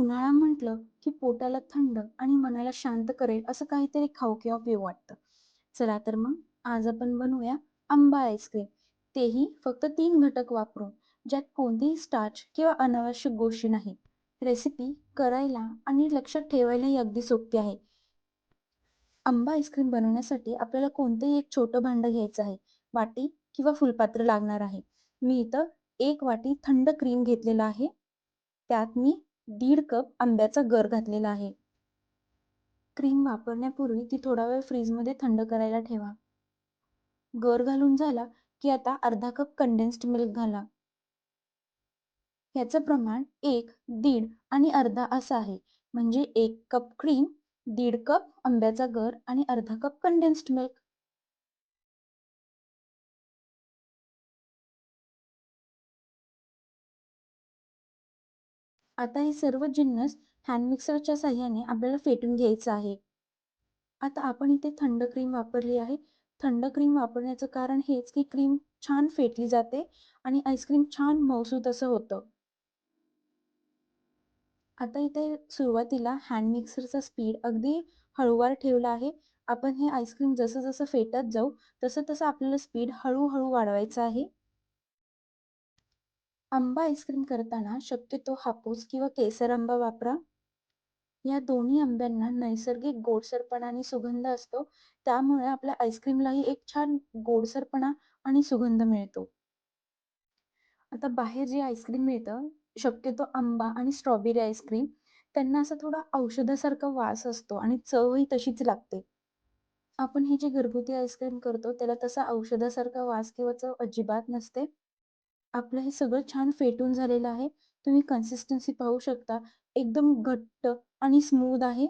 उन्हाळा म्हटलं की पोटाला थंड आणि मनाला शांत करेल असं काहीतरी खाऊ किंवा पिऊ वाटतं. चला तर मग आज आपण बनवूया आंबा आईस्क्रीम तेही फक्त तीन घटक वापरून ज्यात कोणतीही स्टार्च किंवा अनावश्यक गोष्टी नाही रेसिपी करायला आणि लक्षात ठेवायलाही अगदी सोपी आहे. आंबा आईस्क्रीम बनवण्यासाठी आपल्याला कोणतंही एक छोटं भांडं घ्यायचं आहे वाटी किंवा फुलपात्र लागणार आहे. मी इथं एक वाटी थंड क्रीम घेतलेलं आहे. त्यात मी दीड कप आंब्याचा गर घातलेला आहे. क्रीम वापरण्यापूर्वी ती थोडा वेळ फ्रीजमध्ये थंड करायला ठेवा. गर घालून झाला की आता अर्धा कप कंडेन्स्ड मिल्क घाला. याचं प्रमाण एक दीड आणि अर्धा असं आहे. म्हणजे एक कप क्रीम दीड कप आंब्याचा गर आणि अर्धा कप कंडेन्स्ड मिल्क आता हे सर्व जिन्नस हँड मिक्सरच्या साह्याने आपल्याला फेटून घ्यायचं आहे. आता आपण इथे थंड क्रीम वापरली आहे. थंड क्रीम वापरण्याचं कारण हेच की क्रीम छान फेटली जाते आणि आईस्क्रीम छान मौसूद असं होतं. आता इथे सुरुवातीला हँड मिक्सरचा स्पीड अगदी हळूवार ठेवला आहे. आपण हे आईस्क्रीम जसं जसं फेटत जाऊ तसं तसं आपल्याला स्पीड हळूहळू वाढवायचं आहे. आंबा आईस्क्रीम करताना शक्यतो हापूस किंवा केसर आंबा वापरा. या दोन्ही आंब्यांना नैसर्गिक गोडसरपणा आणि सुगंध असतो. त्यामुळे आपल्या आईस्क्रीमलाही एक छान गोडसरपणा आणि सुगंध मिळतो. आता बाहेर जे आईस्क्रीम मिळतं शक्यतो आंबा आणि स्ट्रॉबेरी आईस्क्रीम त्यांना असा थोडा औषधासारखा वास असतो आणि चवही तशीच लागते. आपण हे जे घरगुती आईस्क्रीम करतो त्याला तसा औषधासारखा वास किंवा चव अजिबात नसते. आपलं हे सगळं छान फेटून झालेलं आहे. तुम्ही कन्सिस्टन्सी पाहू शकता. एकदम घट्ट आणि स्मूद आहे.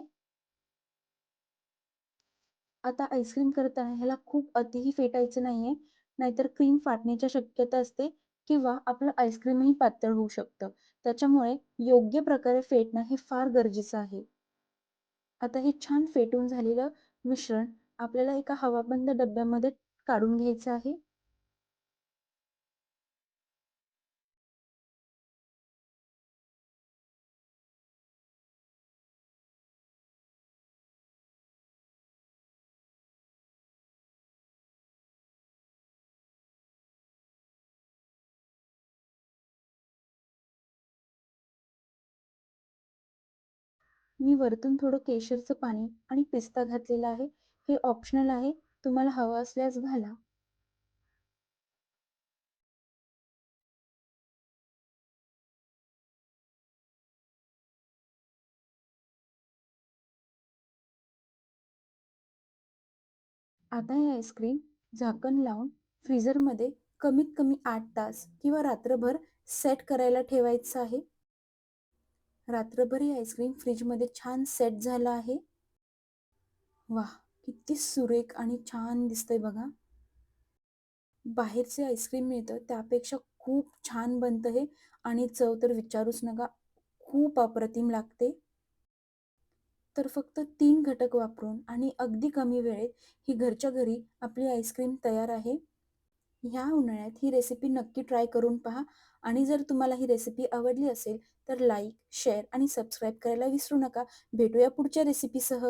आता आईस्क्रीम करताना ह्याला खूप अतिही फेटायचं नाहीये. नाहीतर क्रीम फाटण्याच्या शक्यता असते किंवा आपलं आईस्क्रीमही पातळ होऊ शकतं. त्याच्यामुळे योग्य प्रकारे फेटणं हे फार गरजेचं आहे. आता हे छान फेटून झालेलं मिश्रण आपल्याला एका हवाबंद डब्यामध्ये काढून घ्यायचं आहे. मी वरतून थोडं केशरचं पाणी आणि पिस्ता घातलेला आहे. हे ऑप्शनल आहे. तुम्हाला हवं असल्यास घाला. आता हे आईस्क्रीम झाकण लावून फ्रीझरमध्ये कमीत कमी आठ तास किंवा रात्रभर सेट करायला ठेवायचं आहे. रात्रभर ही आईस्क्रीम फ्रीजमध्ये छान सेट झालं आहे. वाह किती सुरेख आणि छान दिसतंय बघा. बाहेरचे आईस्क्रीम मिळतं त्यापेक्षा खूप छान बनतं हे आणि चव तर विचारूच नका खूप अप्रतिम लागते. तर फक्त तीन घटक वापरून आणि अगदी कमी वेळेत ही घरच्या घरी आपली आईस्क्रीम तयार आहे. ह्या उन्हाळ्यात ही रेसिपी नक्की ट्राय करून पहा. आणि जर तुम्हाला ही रेसिपी आवडली असेल तर लाईक शेअर आणि सबस्क्राईब करायला विसरू नका. भेटूया पुढच्या रेसिपीसह